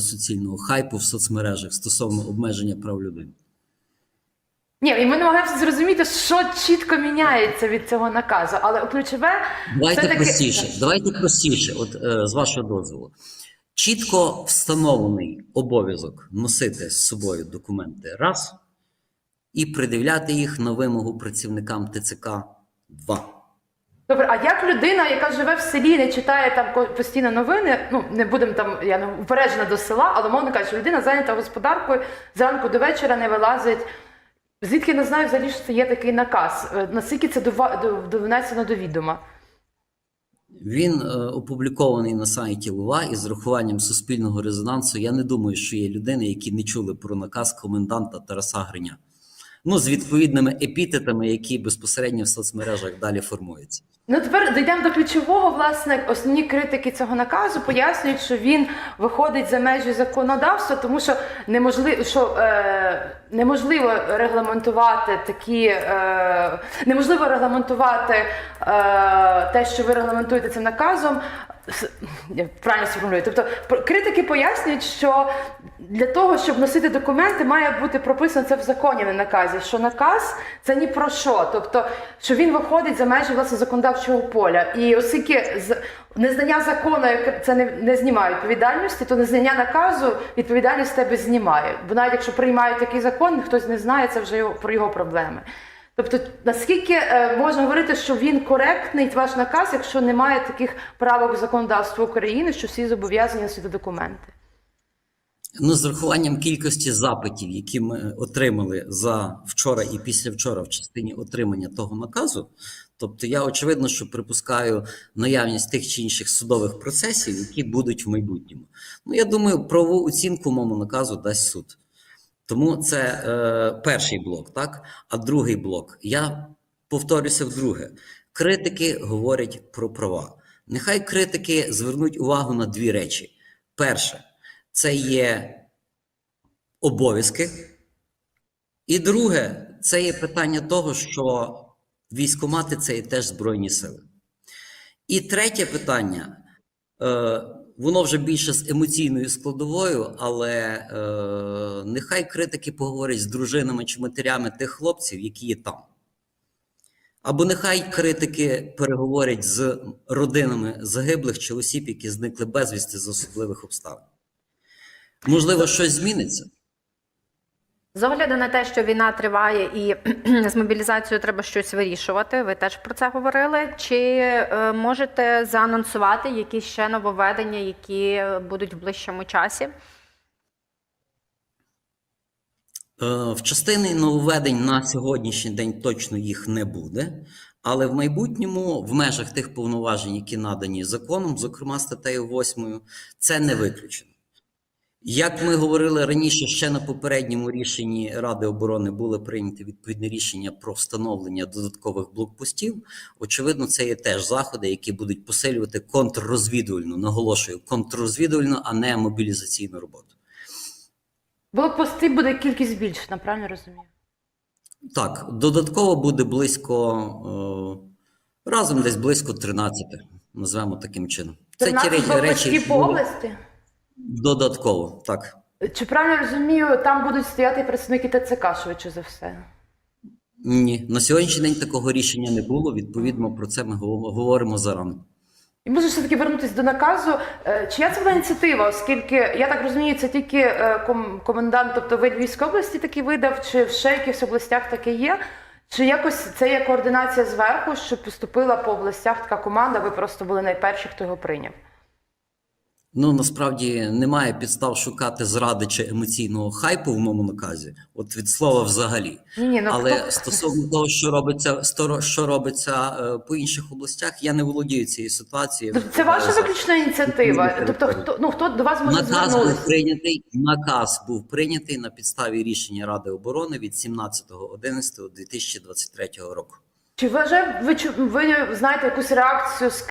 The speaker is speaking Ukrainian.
суцільного хайпу в соцмережах стосовно обмеження прав людини. Ні, і ми намагаємося зрозуміти, що чітко міняється від цього наказу. Але ключове Давайте все-таки- простіше. Давайте простіше, от е, з вашого дозволу. Чітко встановлений обов'язок носити з собою документи раз і придивляти їх на вимогу працівникам ТЦК два. Добре, а як людина, яка живе в селі, не читає там постійно новини, ну не будемо там, я не упереджена до села, але мовно кажучи, людина зайнята господаркою, зранку до вечора не вилазить. Звідки не знаю взагалі, що це є такий наказ? Е, Наскільки це дова- до- до- відома? Він е, опублікований на сайті ЛУВА із рахуванням суспільного резонансу. Я не думаю, що є людини, які не чули про наказ коменданта Тараса Гриня. Ну, з відповідними епітетами, які безпосередньо в соцмережах далі формуються. Ну тепер дійдемо до ключового. Власне, основні критики цього наказу пояснюють, що він виходить за межі законодавства, тому що неможливо, що е, неможливо регламентувати такі, е, неможливо регламентувати е, те, що ви регламентуєте цим наказом. Я Правильно сформулюю. Тобто критики пояснюють, що для того, щоб носити документи, має бути прописано це в законі на наказі. Що наказ це ні про що. Тобто, що він виходить за межі власне законодавчого поля. І оскільки незнання закону яке- це не, не знімає відповідальності, то незнання наказу відповідальність тебе знімає. Бо навіть якщо приймають такий закон, хтось не знає, це вже його, про його проблеми. Тобто, наскільки е, можна говорити, що він коректний ваш наказ, якщо немає таких правок законодавства України, що всі зобов'язані носити документи? Ну, з рахуванням кількості запитів, які ми отримали за вчора і післявчора в частині отримання того наказу. Тобто, я очевидно, що припускаю наявність тих чи інших судових процесів, які будуть в майбутньому. Ну, я думаю, правову оцінку моєму наказу дасть суд. Тому це е, перший блок, так? А другий блок. Я повторюся вдруге. Критики говорять про права. Нехай критики звернуть увагу на дві речі. Перше, це є обов'язки. І друге, це є питання того, що військомати це є теж Збройні сили. І третє питання, е, воно вже більше з емоційною складовою, але е, нехай критики поговорять з дружинами чи матерями тих хлопців, які є там. Або нехай критики переговорять з родинами загиблих чи осіб, які зникли безвісти з особливих обставин. Можливо, щось зміниться. З огляду на те, що війна триває і з мобілізацією треба щось вирішувати, ви теж про це говорили. Чи е, можете заанонсувати якісь ще нововведення, які будуть в ближчому часі? Е, В частині нововведень на сьогоднішній день точно їх не буде, але в майбутньому, в межах тих повноважень, які надані законом, зокрема статтею 8, це не виключено. Як ми говорили раніше, ще на попередньому рішенні Ради оборони були прийняті відповідне рішення про встановлення додаткових блокпостів. Очевидно, це є теж заходи, які будуть посилювати контррозвідувальну, наголошую, контррозвідувальну, а не мобілізаційну роботу. Блокпости буде кількість збільшена, правильно розумію? Так, додатково буде близько е, разом десь близько 13, назвемо таким чином. Це ті речі, речі по області? Додатково, так. Чи правильно розумію, там будуть стояти представники ТЦК швидше за все? Ні, на сьогоднішній день такого рішення не було. Відповідно, про це ми говоримо зарано. І можу все-таки вернутися до наказу. Е, Чия це була ініціатива, оскільки я так розумію, це тільки е, комендант, тобто ви Львівської області такий видав, чи в ще якихось областях таке є? Чи якось це є координація зверху, що поступила по областях така команда, ви просто були найперші, хто його прийняв? Ну насправді немає підстав шукати зради чи емоційного хайпу в моєму наказі, от від слова взагалі. Ні, ні, ну Але хто- стосовно того, що робиться що робиться е, по інших областях, я не володію цією ситуацією. Тобто це ваша виключна ініціатива. Тобто, хто ну хто до вас може Наказ звернутися? був прийнятий. Наказ був прийнятий на підставі рішення Ради оборони від 17.11.2023 року. Чи ви вже ви, ви знаєте якусь реакцію з